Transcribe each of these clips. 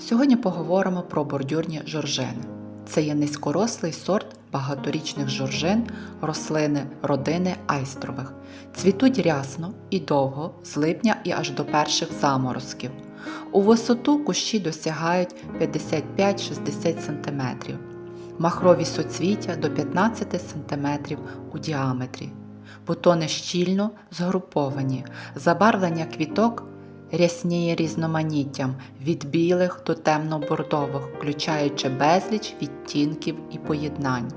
Сьогодні поговоримо про бордюрні жоржини. Це є низькорослий сорт багаторічних жоржин, рослини родини айстрових. Цвітуть рясно і довго, з липня і аж до перших заморозків. У висоту кущі досягають 55-60 см, махрові соцвіття до 15 см у діаметрі. Бутони щільно згруповані, забарвлення квіток рясніє різноманіттям від білих до темно-бордових, включаючи безліч відтінків і поєднань.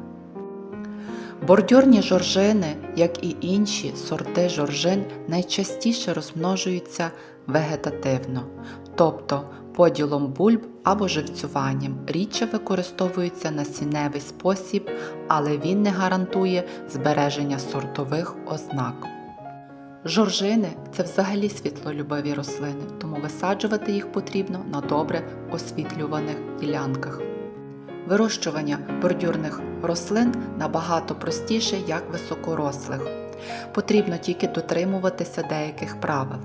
Бордюрні жоржини, як і інші сорти жоржин, найчастіше розмножуються вегетативно, тобто поділом бульб або живцюванням. Рідше використовується насінневий спосіб, але він не гарантує збереження сортових ознак. Жоржини це взагалі світлолюбиві рослини, тому висаджувати їх потрібно на добре освітлюваних ділянках. Вирощування бордюрних рослин набагато простіше, як високорослих. Потрібно тільки дотримуватися деяких правил.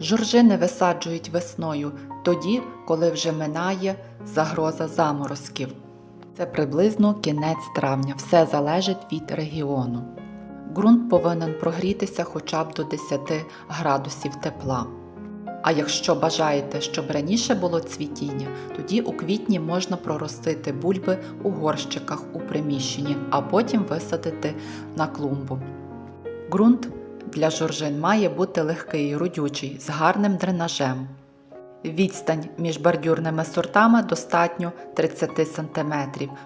Жоржини висаджують весною тоді, коли вже минає загроза заморозків. Це приблизно кінець травня, все залежить від регіону. Ґрунт повинен прогрітися хоча б до 10 градусів тепла. А якщо бажаєте, щоб раніше було цвітіння, тоді у квітні можна проростити бульби у горщиках у приміщенні, а потім висадити на клумбу. Ґрунт для жоржин має бути легкий, родючий, з гарним дренажем. Відстань між бордюрними сортами достатньо 30 см,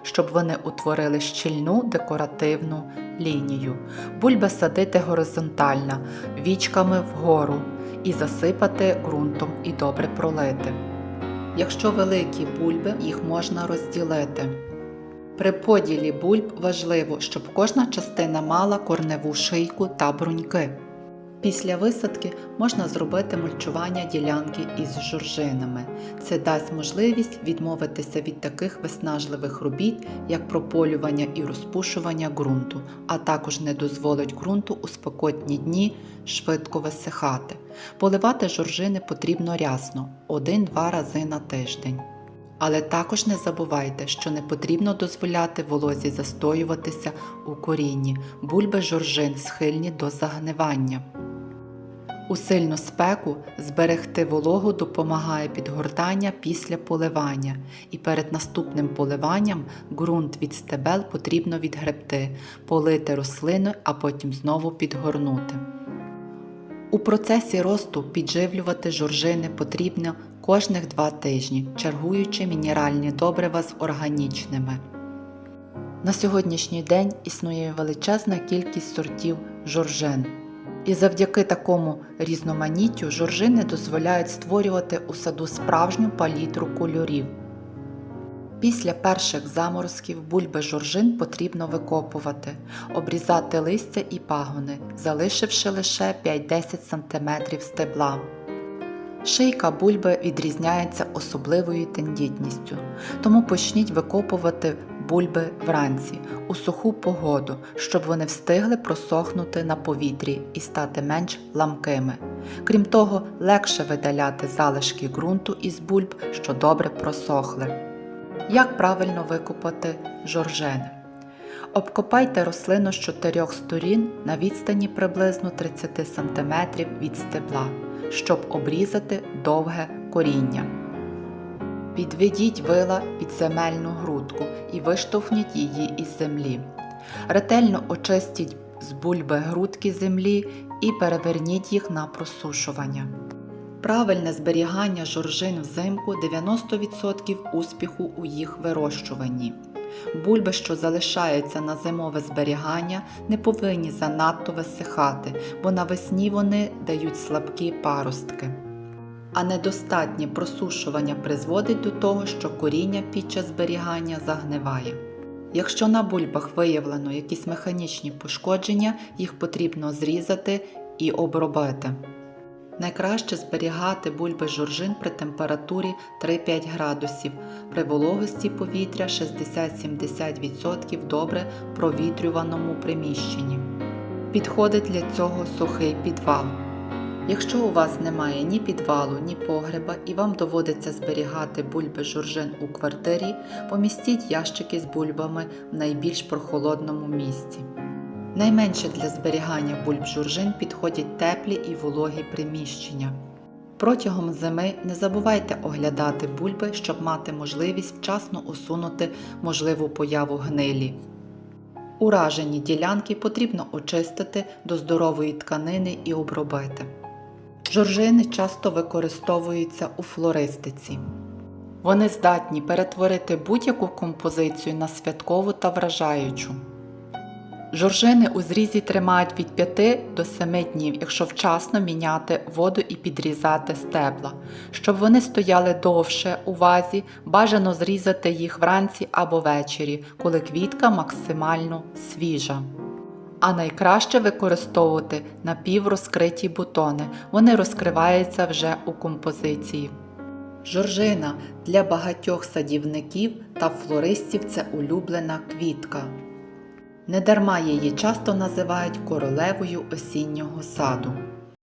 щоб вони утворили щільну декоративну лінію. Бульби садити горизонтально, вічками вгору і засипати ґрунтом і добре пролити. Якщо великі бульби, їх можна розділити. При поділі бульб важливо, щоб кожна частина мала корневу шийку та бруньки. Після висадки можна зробити мульчування ділянки із жоржинами. Це дасть можливість відмовитися від таких виснажливих робіт, як прополювання і розпушування ґрунту, а також не дозволить ґрунту у спекотні дні швидко висихати. Поливати жоржини потрібно рясно 1-2 рази на тиждень. Але також не забувайте, що не потрібно дозволяти волозі застоюватися у корінні. Бульби жоржин схильні до загнивання. У сильну спеку зберегти вологу допомагає підгортання після поливання, і перед наступним поливанням ґрунт від стебел потрібно відгребти, полити рослину, а потім знову підгорнути. У процесі росту підживлювати жоржини потрібно кожних два тижні, чергуючи мінеральні добрива з органічними. На сьогоднішній день існує величезна кількість сортів жоржин. І завдяки такому різноманіттю жоржини дозволяють створювати у саду справжню палітру кольорів. Після перших заморозків бульби жоржин потрібно викопувати, обрізати листя і пагони, залишивши лише 5-10 см стебла. Шийка бульби відрізняється особливою тендітністю, тому почніть викопувати бульби вранці у суху погоду, щоб вони встигли просохнути на повітрі і стати менш ламкими. Крім того, легше видаляти залишки ґрунту із бульб, що добре просохли. Як правильно викопати жоржини? Обкопайте рослину з чотирьох сторін на відстані приблизно 30 см від стебла, щоб обрізати довге коріння. Підведіть вила під земельну грудку і виштовхніть її із землі. Ретельно очистіть з бульби грудки землі і переверніть їх на просушування. Правильне зберігання жоржин взимку 90% успіху у їх вирощуванні. Бульби, що залишаються на зимове зберігання, не повинні занадто висихати, бо навесні вони дають слабкі паростки. А недостатнє просушування призводить до того, що коріння під час зберігання загниває. Якщо на бульбах виявлено якісь механічні пошкодження, їх потрібно зрізати і обробити. Найкраще зберігати бульби жоржин при температурі 3-5 градусів, при вологості повітря 60-70% добре провітрюваному приміщенні. Підходить для цього сухий підвал. Якщо у вас немає ні підвалу, ні погреба і вам доводиться зберігати бульби журжин у квартирі, помістіть ящики з бульбами в найбільш прохолодному місці. Найменше для зберігання бульб журжин підходять теплі і вологі приміщення. Протягом зими не забувайте оглядати бульби, щоб мати можливість вчасно усунути можливу появу гнилі. Уражені ділянки потрібно очистити до здорової тканини і обробити. Жоржини часто використовуються у флористиці. Вони здатні перетворити будь-яку композицію на святкову та вражаючу. Жоржини у зрізі тримають від 5 до 7 днів, якщо вчасно міняти воду і підрізати стебла. Щоб вони стояли довше у вазі, бажано зрізати їх вранці або ввечері, коли квітка максимально свіжа. А найкраще використовувати напіврозкриті бутони. Вони розкриваються вже у композиції. Жоржина для багатьох садівників та флористів це улюблена квітка. Недарма її часто називають королевою осіннього саду.